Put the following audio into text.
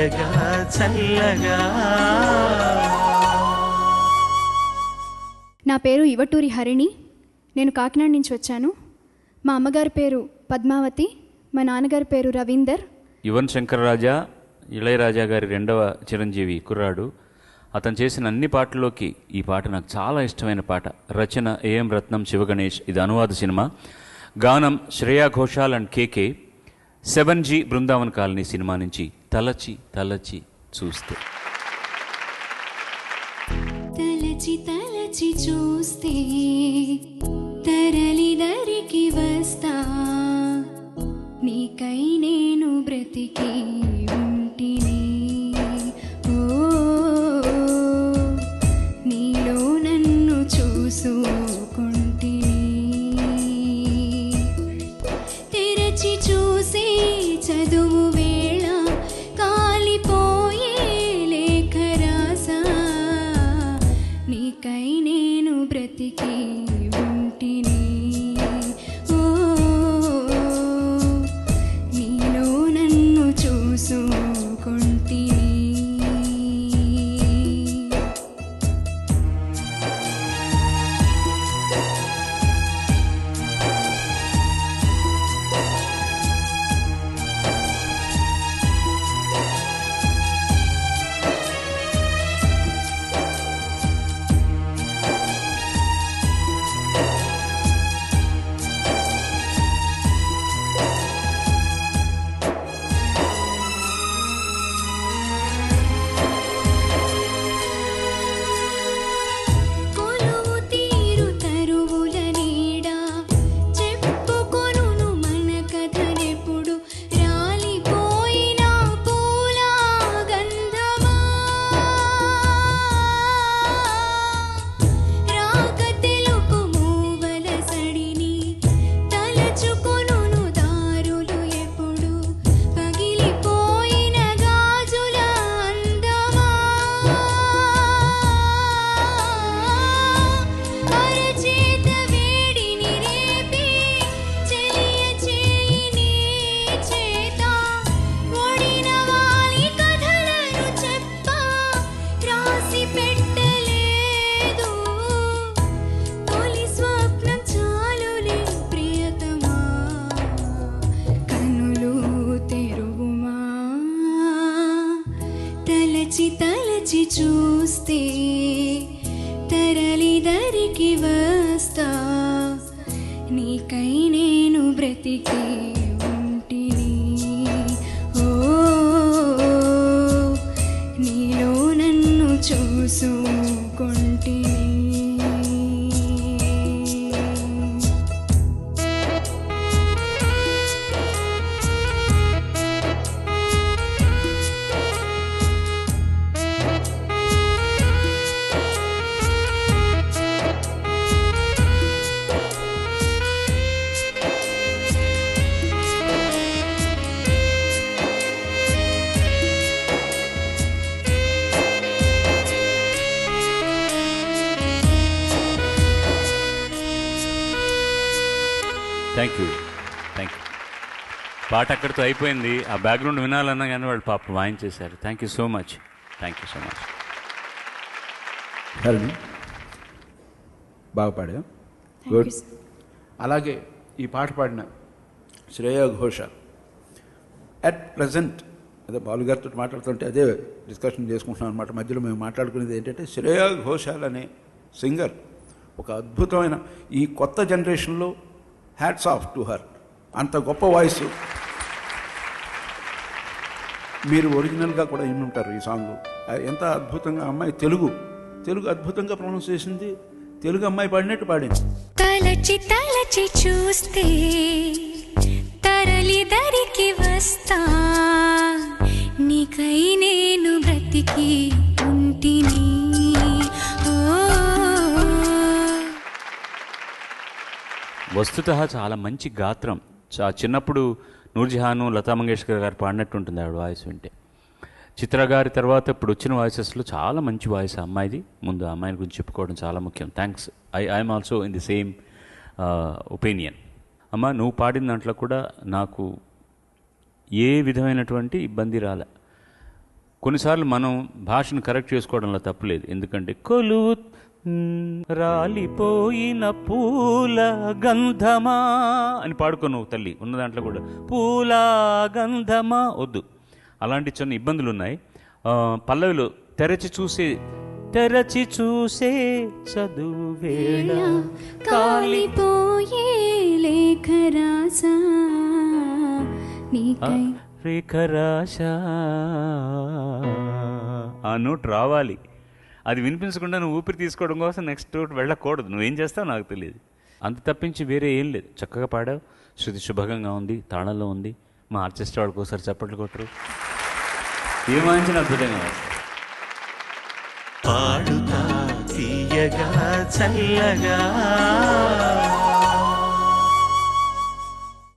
తీయగా చల్లగా. నా పేరు ఇవటూరి హరిణి. నేను కాకినాడ నుంచి వచ్చాను. మా అమ్మగారి పేరు పద్మావతి మా నాన్నగారి పేరు రవీందర్. యువన్ శంకర్ రాజా ఇళయరాజా గారి రెండవ చిరంజీవి కుర్రాడు. అతను చేసిన అన్ని పాటల్లోకి ఈ పాట నాకు చాలా ఇష్టమైన పాట. రచన ఏఎం రత్నం శివగణేష్. ఇది అనువాద సినిమా. గానం Shreya Ghoshal and KK. Seven G Brindavan colony cinema నుంచి తలచి తలచి చూస్తే. తలచి తలచి చూస్తే తరలి దరికి వస్తా. నీకై నేను బ్రతికి ఉంటిని. ఓ నీలో నన్ను చూసుకుంటిని. తెరచి నేను బ్రతికి ఉంటిని తలచి తలచి చూస్తే తరలి దరికి వస్తా. నీకై నేను బ్రతికే థ్యాంక్ యూ థ్యాంక్ యూ పాట అక్కడితో అయిపోయింది. ఆ బ్యాక్గ్రౌండ్ వినాలన్నా కానీ వాళ్ళు పాపం వాయించేశారు. Thank you so much thank you so much Harini బాగా పాడా గుడ్ అలాగే ఈ పాట పాడిన శ్రేయ ఘోష అట్ ప్రజెంట్ అదే బాలు గారితో మాట్లాడుతుంటే అదే డిస్కషన్ చేసుకుంటున్నాం అనమాట మధ్యలో మేము మాట్లాడుకునేది ఏంటంటే శ్రేయ ఘోషాల్ అనే సింగర్ ఒక అద్భుతమైన ఈ కొత్త జనరేషన్లో హ్యాట్స్ ఆఫ్ టు హర్ అంత గొప్ప వాయిస్. మీరు ఒరిజినల్గా కూడా విని ఉంటారు ఈ సాంగ్. ఎంత అద్భుతంగా అమ్మాయి తెలుగు. తెలుగు అద్భుతంగా ప్రొనౌన్స్ చేసింది. తెలుగు అమ్మాయి పాడినట్టు పాడింది. తలచి తలచి చూస్తే తరలి దరికి వస్తా. నీకై నేను బ్రతికి ఉంటిని. వస్తుత చాలా మంచి గాత్రం. చా చిన్నప్పుడు నూర్జహాను లతా మంగేష్కర్ గారు పాడినట్టు ఉంటుంది ఆవిడ వాయిస్ వింటే. చిత్ర గారి తర్వాత ఇప్పుడు వచ్చిన వాయిసెస్లో చాలా మంచి వాయిస్ అమ్మాయిది. ముందు ఆ అమ్మాయిని గురించి చెప్పుకోవడం చాలా ముఖ్యం. Thanks I I'm also in the same opinion అమ్మ నువ్వు పాడిన దాంట్లో కూడా నాకు ఏ విధమైనటువంటి ఇబ్బంది రాలే. కొన్నిసార్లు మనం భాషను కరెక్ట్ చేసుకోవడంలో తప్పులేదు ఎందుకంటే కొలు రాలిపోయిన పూల గంధమా అని పాడుకో నువ్వు తల్లి ఉన్న దాంట్లో కూడా. పూల గంధమా వద్దు. అలాంటి చిన్న ఇబ్బందులు ఉన్నాయి పల్లవిలో తెరచి చూసే తెరచి చూసే చదువు వేళ కాలిపోయే లేఖ రాసా ఆ నోట్ రావాలి. అది వినిపించకుండా నువ్వు ఊపిరి తీసుకోవడం కోసం నెక్స్ట్ నోట్ వెళ్ళకూడదు. నువ్వేం చేస్తావు నాకు తెలియదు. అంత తప్పించి వేరే ఏం లేదు. చక్కగా పాడావు. శృతి శుభంగా ఉంది. తాళంలో ఉంది. మా ఆర్కెస్ట్రా వాళ్ళకి ఒకసారి చప్పట్లు కొట్టరు. తీర్మానించిన అద్భుతంగా పాడుతా తీయగా చల్లగా.